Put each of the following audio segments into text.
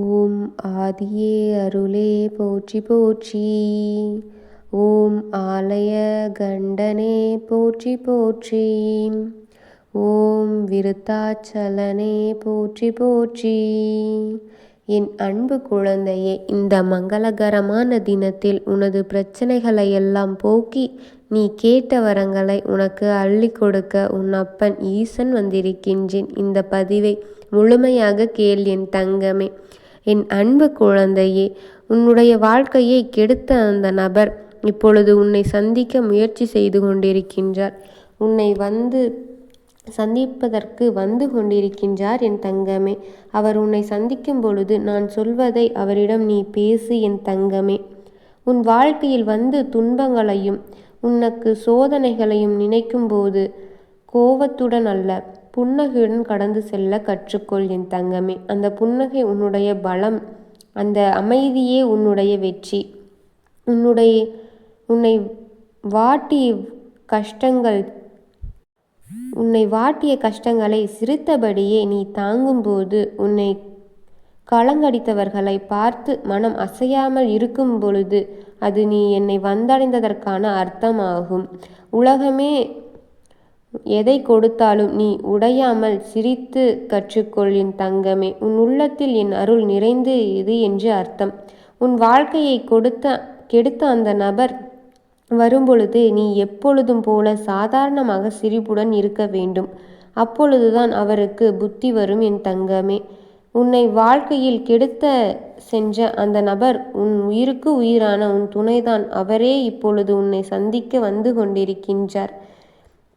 ஓம் ஆதியே அருளே போற்றி போற்றி. ஓம் ஆலய கண்டனே போற்றி போற்றி. ஓம் விருத்தாச்சலனே போற்றி போற்றி. என் அன்பு குழந்தையே இந்த மங்களகரமான தினத்தில் உனது பிரச்சனைகளை எல்லாம் போக்கி நீ கேட்ட வரங்களை உனக்கு அள்ளி கொடுக்க உன் அப்பன் ஈசன் வந்திருக்கின்றேன். இந்த பதிவை முழுமையாக கேள் என் தங்கமே. என் அன்பு குழந்தையே உன்னுடைய வாழ்க்கையை கெடுத்த அந்த நபர் இப்பொழுது உன்னை சந்திக்க முயற்சி செய்து கொண்டிருக்கின்றார். உன்னை வந்து சந்திப்பதற்கு வந்து கொண்டிருக்கின்றார் என் தங்கமே. அவர் உன்னை சந்திக்கும் பொழுது நான் சொல்வதை அவரிடம் நீ பேசு என் தங்கமே. உன் வாழ்க்கையில் வந்து துன்பங்களையும் உனக்கு சோதனைகளையும் நினைக்கும்போது கோவத்துடன் அல்ல புன்னகையுடன் கடந்து செல்ல கற்றுக்கொள் என் தங்கமே. அந்த புன்னகை உன்னுடைய பலம் அந்த அமைதியே உன்னுடைய வெற்றி. உன்னுடைய உன்னை வாட்டி கஷ்டங்கள் உன்னை வாட்டிய கஷ்டங்களை சிரித்தபடியே நீ தாங்கும்போது உன்னை களங்கடித்தவர்களை பார்த்து மனம் அசையாமல் இருக்கும் பொழுது அது நீ என்னை வந்தடைந்ததற்கான அர்த்தமாகும். உலகமே எதை கொடுத்தாலும் நீ உடையாமல் சிரித்து கற்றுக்கொள் என் தங்கமே. உன் உள்ளத்தில் என் அருள் நிறைந்து இது என்று அர்த்தம். உன் வாழ்க்கையை கொடுத்த கெடுத்த அந்த நபர் வரும்பொழுது நீ எப்பொழுதும் போல சாதாரணமாக சிரிப்புடன் இருக்க வேண்டும். அப்பொழுதுதான் அவருக்கு புத்தி வரும் என் தங்கமே. உன்னை வாழ்க்கையில் கெடுத்த சென்ற அந்த நபர் உன் உயிருக்கு உயிரான உன் துணைதான். அவரே இப்பொழுது உன்னை சந்திக்க வந்து கொண்டிருக்கின்றார்.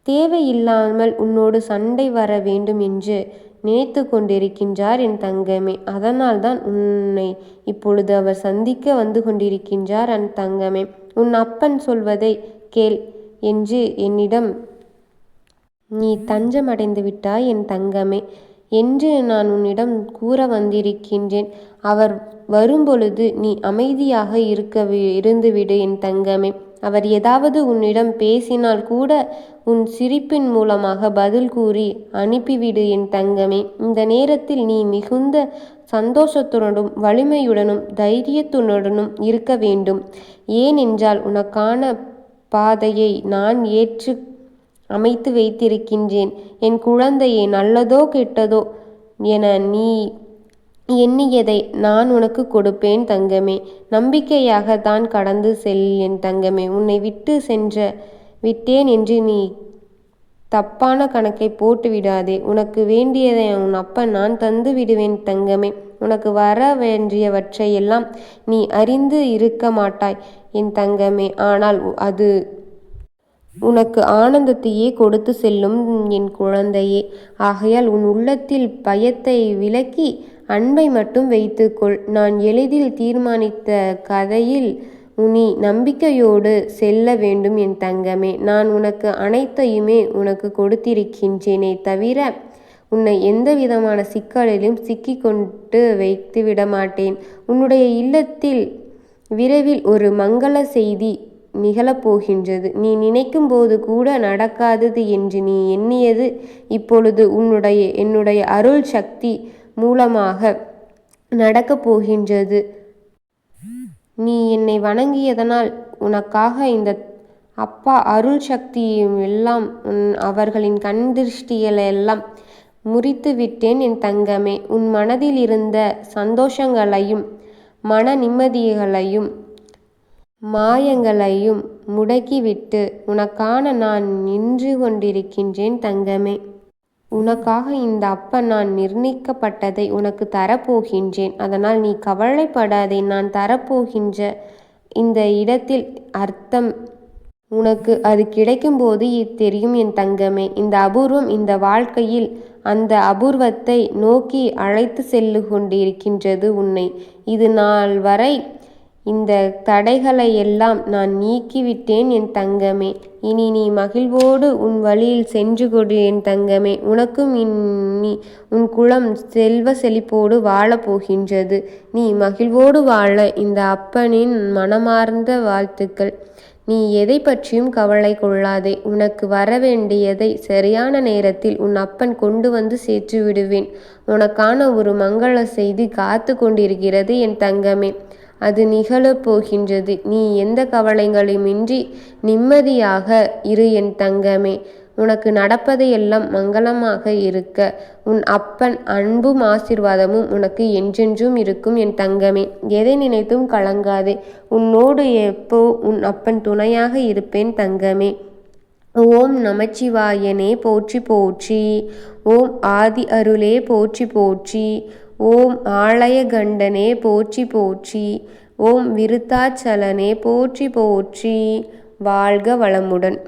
தேவையில்லாமல் உன்னோடு சண்டை வர வேண்டும் என்று நினைத்து கொண்டிருக்கின்றார் என் தங்கமே. அதனால்தான் உன்னை இப்பொழுது அவர் சந்திக்க வந்து கொண்டிருக்கின்றார் என் தங்கமே. உன் அப்பன் சொல்வதை கேள் என்று என்னிடம் நீ தஞ்சமடைந்து விட்டாய் என் தங்கமே என்று நான் உன்னிடம் கூற வந்திருக்கின்றேன். அவர் வரும்பொழுது நீ அமைதியாக இருக்க இருந்துவிடு என் தங்கமே. அவர் ஏதாவது உன்னிடம் பேசினால் கூட உன் சிரிப்பின் மூலமாக பதில் கூறி அனுப்பிவிடு என் தங்கமே. இந்த நேரத்தில் நீ மிகுந்த சந்தோஷத்துடனும் வலிமையுடனும் தைரியத்துடனும் இருக்க வேண்டும். ஏனென்றால் உனக்கான பாதையை நான் ஏற்று அமைத்து வைத்திருக்கின்றேன். என் குழந்தையே நல்லதோ கெட்டதோ என நீ எண்ணியதை நான் உனக்கு கொடுப்பேன் தங்கமே. நம்பிக்கையாக தான் கடந்து செல் என் தங்கமே. உன்னை விட்டு சென்ற விட்டேன் என்று நீ தப்பான கணக்கை போட்டு விடாதே. உனக்கு வேண்டியதை உன் அப்ப நான் தந்து விடுவேன் தங்கமே. உனக்கு வர வேண்டியவற்றையெல்லாம் நீ அறிந்து இருக்க மாட்டாய் என் தங்கமே. ஆனால் அது உனக்கு ஆனந்தத்தையே கொடுத்து செல்லும் என் குழந்தையே. ஆகையால் உன் உள்ளத்தில் பயத்தை விலக்கி அன்பை மட்டும் வைத்துக்கொள். நான் எளிதில் தீர்மானித்த கதையில் உனி நம்பிக்கையோடு செல்ல வேண்டும் என் தங்கமே. நான் உனக்கு அனைத்தையுமே உனக்கு கொடுத்திருக்கின்றேனே தவிர உன்னை எந்த விதமான சிக்கலிலும் சிக்கி கொண்டு வைத்து விட மாட்டேன் உன்னுடைய இல்லத்தில் விரைவில் ஒரு மங்கள செய்தி நிகழப்போகின்றது. நீ நினைக்கும் போது கூட நடக்காதது என்று நீ எண்ணியது இப்பொழுது உன்னுடைய என்னுடைய அருள் சக்தி மூலமாக நடக்கப் போகின்றது. நீ என்னை வணங்கியதனால் உனக்காக இந்த அப்பா அருள் சக்தியும் எல்லாம் உன் அவர்களின் கண் திருஷ்டிகளை எல்லாம் முறித்து விட்டேன் என் தங்கமே. உன் மனதில் இருந்த சந்தோஷங்களையும் மன நிம்மதிகளையும் மாயங்களையும் முடக்கிவிட்டு உனக்கான நான் நின்று கொண்டிருக்கின்றேன் தங்கமே. உனக்காக இந்த அப்பன் நான் நிர்ணயிக்கப்பட்டதை உனக்கு தரப்போகின்றேன். அதனால் நீ கவலைப்படாதே நான் தரப்போகின்ற இந்த இடத்தில் அர்த்தம் உனக்கு அது கிடைக்கும்போது தெரியும் என் தங்கமே. இந்த அபூர்வம் இந்த வாழ்க்கையில் அந்த அபூர்வத்தை நோக்கி அழைத்து செல்லு கொண்டிருக்கின்றது உன்னை. இது நாள் வரை இந்த தடைகளை எல்லாம் நான் நீக்கிவிட்டேன் என் தங்கமே. இனி நீ மகிழ்வோடு உன் வழியில் சென்று கொடு என் தங்கமே. உனக்கும் இனி உன் குளம் செல்வ செழிப்போடு வாழப் போகின்றது. நீ மகிழ்வோடு வாழ இந்த அப்பனின் மனமார்ந்த வாழ்த்துக்கள். நீ எதை பற்றியும் கவலை கொள்ளாதே. உனக்கு வரவேண்டியதை சரியான நேரத்தில் உன் அப்பன் கொண்டு வந்து சேர்த்து விடுவேன் உனக்கான ஒரு மங்கள செய்தி காத்து கொண்டிருக்கிறது என் தங்கமே. அது நிகழப் போகின்றது நீ எந்த கவலைகளுமின்றி நிம்மதியாக இரு என் தங்கமே. உனக்கு நடப்பதையெல்லாம் மங்களமாக இருக்க. உன் அப்பன் அன்பும் ஆசிர்வாதமும் உனக்கு என்றென்றும் இருக்கும் என் தங்கமே. எதை நினைத்தும் கலங்காதே. உன்னோடு எப்போ உன் அப்பன் துணையாக இருப்பேன் தங்கமே. ஓம் நமச்சிவாயனே போற்றி போற்றி. ஓம் ஆதி அருளே போற்றி போற்றி. ஓம் ஆலய கண்டனே போற்றி போற்றி ஓம் விருத்தாச்சலனே போற்றி போற்றி வாழ்க வளமுடன்.